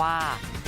ว่า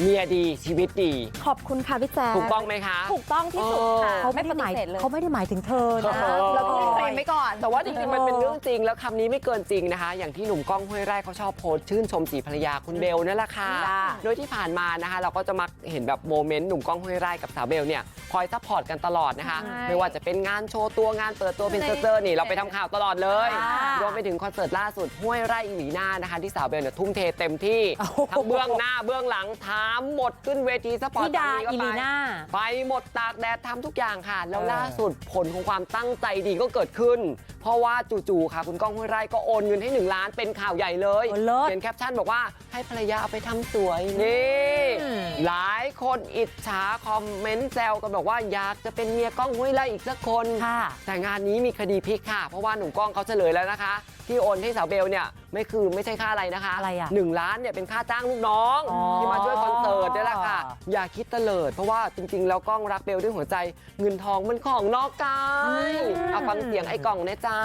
เมียดีชีวิตดี ขอบคุณค่ะพี่แจ๊คถูกต้องไหมคะ ถูกต้องที่สุดค่ะเขาไม่ได้หมายปฏิสธเลยเขาไม่ได้หมายถึงเธอนะเออ เราต้องเคลมไว้ก่อน แต่ว่าจริงๆ มันเป็นเรื่องจริงแล้วคำนี้ไม่เกินจริงนะคะ อย่างที่หนุ่มก้องห้วยไร่เขาชอบโพสต์ชื่นชมสีภรรยาคุณเบลนั่นแหละค่ะ จ้าโดยที่ผ่านมานะคะ เราก็จะมักเห็นแบบโมเมนต์หนุ่มก้องห้วยไร่กับสาวเบลเนี่ยคอยซัพพอร์ตกันตลอดนะคะ ใช่ไม่ว่าจะเป็นงานโชว์ตัวงานเปิดตัวเป็นเซอร์ๆนี่เราไปทำข่าวตลอดเลยอ่ารวมไปถึงคอนเสิร์ตล่าสุดห้วยไร่อีหลีหน้านะคะที่สาวเบลเนี่ยทุ่มเทเต็มที่โอ้โหทั้งเบื้องหน้าเบื้องหลังถามหมดขึ้นเวทีซัพพอร์ตพี่ดาสมีก็อิไปลีน่าไปหมดตากแดดทำทุกอย่างค่ะ แล้วเออล่าสุดผลของความตั้งใจดีก็เกิดขึ้น เพราะว่าจู่ๆค่ะ คุณก้องห้วยไร่ก็โอนเงินให้ 1 ล้านเป็นข่าวใหญ่เลยโอ้เลิศเขียนแคปชั่นบอกว่าให้ภรรยาเอาไปทำสวยนี่อืมหลายคนอิจฉาคอมเมนต์แซวกันบอกว่าอยากจะเป็นเมียก้องห้วยไร่อีกสักคนค่ะแต่งานนี้มีคดีพลิกค่ะ เพราะว่าหนุ่มก้องเขาเฉลยแล้วนะคะ ที่โอนให้สาวเบลเนี่ยไม่คือไม่ใช่ค่าอะไรนะคะอะไรอะหนึ่งล้านเนี่ยเป็นค่าจ้างลูกน้องอ๋อที่มาช่วยคอนเสิร์ตนี่แหละค่ะอย่าคิดเตลิดเพราะว่าจริง ๆ แล้วก้องรักเบลด้วยหัวใจเงินทองมันของนอกกายเอาฟังเสียงไอ้กล่องนะจ้า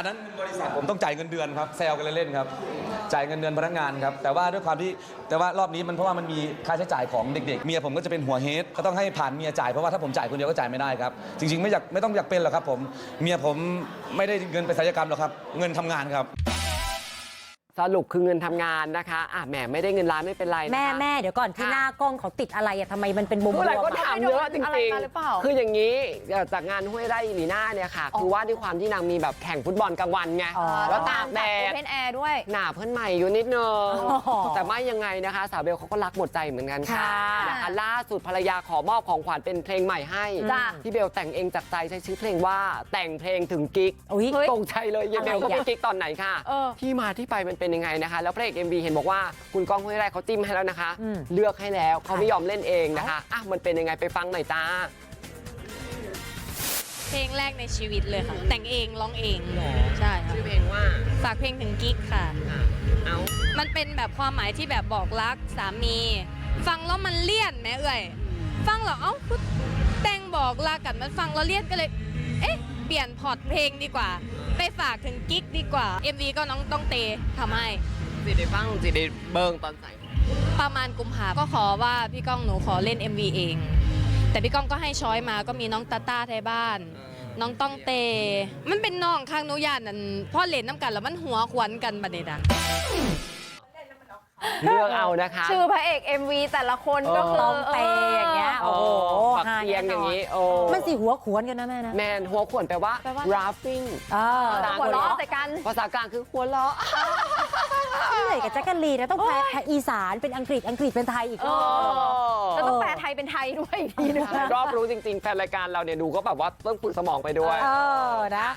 อันนั้นบริษัทผมต้องจ่ายเงินเดือนครับแซลกันเล่นๆครับจ่ายเงินเดือนพนักงานครับแต่ว่าด้วยความที่แต่ว่ารอบนี้มันเพราะว่ามันมีค่าใช้จ่ายของเด็กๆเมียผมก็จะเป็นหัวเฮดก็ต้องให้ผ่านเมียจ่ายเพราะว่าถ้าผมจ่ายคนเดียวก็จ่ายไม่ได้ครับจริงๆไม่อยากไม่ต้องอยากเป็นหรอกครับผมเมียผมไม่ได้เงินไปศัลยกรรมหรอกครับเงินทำงานครับ สรุปคือเงินทำงานนะคะอะแหมไม่ได้เงินล้านไม่เป็นไรนะคะ แม่แม่เดี๋ยวก่อนที่ค่ะหน้ากล้องเขาติดอะไรอะทำไมมันเป็นมุมผู้หลายคนอะถามเยอะจอะไรริงมาหรือเปล่า ๆ คืออย่างนี้เอ่อจากงานห้วยไร่ลีน่าเนี่ยค่ะ คือว่าด้วยความที่นางมีแบบแข่งฟุตบอลกลางวันไง อ๋อ แล้วตากแดดเพนแอร์ด้วย หนาเพื่อนใหม่อยู่นิดนึง อ๋อแต่ไม่ยังไงนะคะ สาวเบลเขาก็รักหมดใจเหมือนกันค่ะค่ะนะคะล่าสุดภรรยาขอมอบของขวัญเป็นเพลงใหม่ให้ จ้ะ ที่เบลแต่งเองจากใจใช้ชื่อเพลงว่าแต่งเพลงถึงกิ๊กอุ๊ยเฮ้ยตรงใจเลยเยายเบลอะไรก็อะเป็นกิ๊กตอนไหนค่ะ เออ ที่มาที่ไปมันเป็นยังไงนะคะ แล้วพระเอก MV เห็นบอกว่าคุณก้องห้วยไร่เขาจิ้มให้แล้วนะคะอืมเลือกให้แล้วเขาไม่ยอมเล่นเองนะคะอะมันเป็นยังไงไปฟังหน่อยจ้า เพลงแรกในชีวิตเลยค่ะ แต่งเองร้องเองใช่ค่ะชื่อเพลงว่าฝากเพลงถึงกิ๊กค่ะ เอามันเป็นแบบความหมายที่แบบบอกรักสามี ฟังแล้วมันเลี่ยนแหมเอ่ยฟังแล้วเอ้าพูดแต่งบอกลากันมันฟังแล้วเลี่ยนก็เลย เอ๊ะ เปลี่ยนพอร์ตเพลงดีกว่า ไปฝากถึงกิ๊กดีกว่า MV ก็น้องต้องเตทำให้ สิได้ฟังสิได้เบิงตอนใส่ประมาณกุมภาก็ขอว่าพี่ก้องหนูขอเล่น MV เอง แต่พี่ก้องก็ให้ช้อยมาก็มีน้องตาต้าไทยบ้าน น้องต้องเต มันเป็นน้องข้างหนุยานนั่นพ่อเล่นน้ำกันแล้วมันหัวควันกันบัดนี้นะ เลือกเอานะคะชื่อพระเอก MV แต่ละคนก็คือต้องเปย์อย่างเงี้ยโอ้โอ้โหปักเตียงอย่างนี้โอ้มันสิหัวขวนกันนะแม่นะแมนหัวขวนแปลว่าแปลว่า laughing เออภาษาหัวเราะใส่กันภาษากลางคือหัวเราะเหนื่อยกับแจ๊กกะลีนนะต้องแปลอีสานเป็นอังกฤษอังกฤษเป็นไทยอีกเออแล้วต้องแปลไทยเป็นไทยด้วยอีกทีนึงรอบรู้จริงๆแฟนรายการเราเนี่ยดูก็แบบว่าต้องฝึกสมองไปด้วยเออนะ